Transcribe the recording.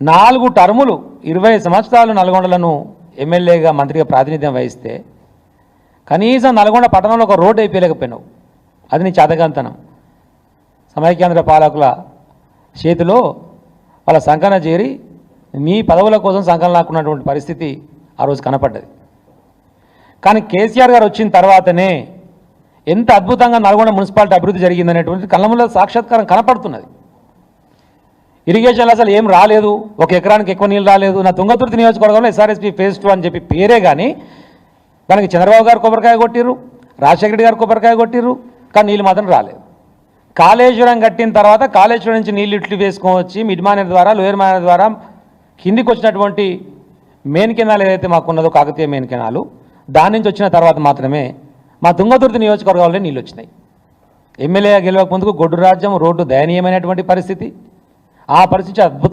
నాలుగు టర్ములు ఇరవై సంవత్సరాలు నల్గొండలను ఎమ్మెల్యేగా మంత్రిగా ప్రాతినిధ్యం వహిస్తే కనీసం నల్గొండ పట్టణంలో ఒక రోడ్డు అయిపోయలేకపోయినావు. అది నీ చేతకంతనం సమైక్యాంధ్ర పాలకుల చేతిలో వాళ్ళ సంకలన చేరి మీ పదవుల కోసం సంకలన లాక్కున్నటువంటి పరిస్థితి ఆ రోజు కనపడ్డది. కానీ కేసీఆర్ గారు వచ్చిన తర్వాతనే ఎంత అద్భుతంగా నల్గొండ మున్సిపాలిటీ అభివృద్ధి జరిగిందనేటువంటి కళ్ళముల సాక్షాత్కారం కనపడుతున్నది. ఇరిగేషన్లో అసలు ఏం రాలేదు. ఒక ఎకరానికి ఎక్కువ నీళ్ళు రాలేదు. నా తుంగతుర్తి నియోజకవర్గంలో ఎస్ఆర్ఎస్పీ ఫేజ్ టూ అని చెప్పి పేరే కానీ దానికి చంద్రబాబు గారు కొబ్బరికాయ కొట్టిర్రు రాజశేఖర గారు కొబ్బరికాయ కొట్టిర్రు కానీ నీళ్ళు మాత్రం రాలేదు. కాళేశ్వరం కట్టిన తర్వాత కాళేశ్వరం నుంచి నీళ్ళు ఇట్లు వేసుకొని వచ్చి మిడ్ మానేర్ ద్వారా లోయర్ మానేర్ ద్వారా కిందికి వచ్చినటువంటి మెయిన్ కెనాల్ ఏదైతే మాకున్నదో కాకతీయ మెయిన్ కెనాలు దాని నుంచి వచ్చిన తర్వాత మాత్రమే మా తుంగతుర్తి నియోజకవర్గంలో నీళ్ళు వచ్చినాయి. ఎమ్మెల్యే గెలవక ముందుకు గొడ్డు రాజ్యం రోడ్డు దయనీయమైనటువంటి పరిస్థితి. ఆ పరిస్థితి అద్భుతం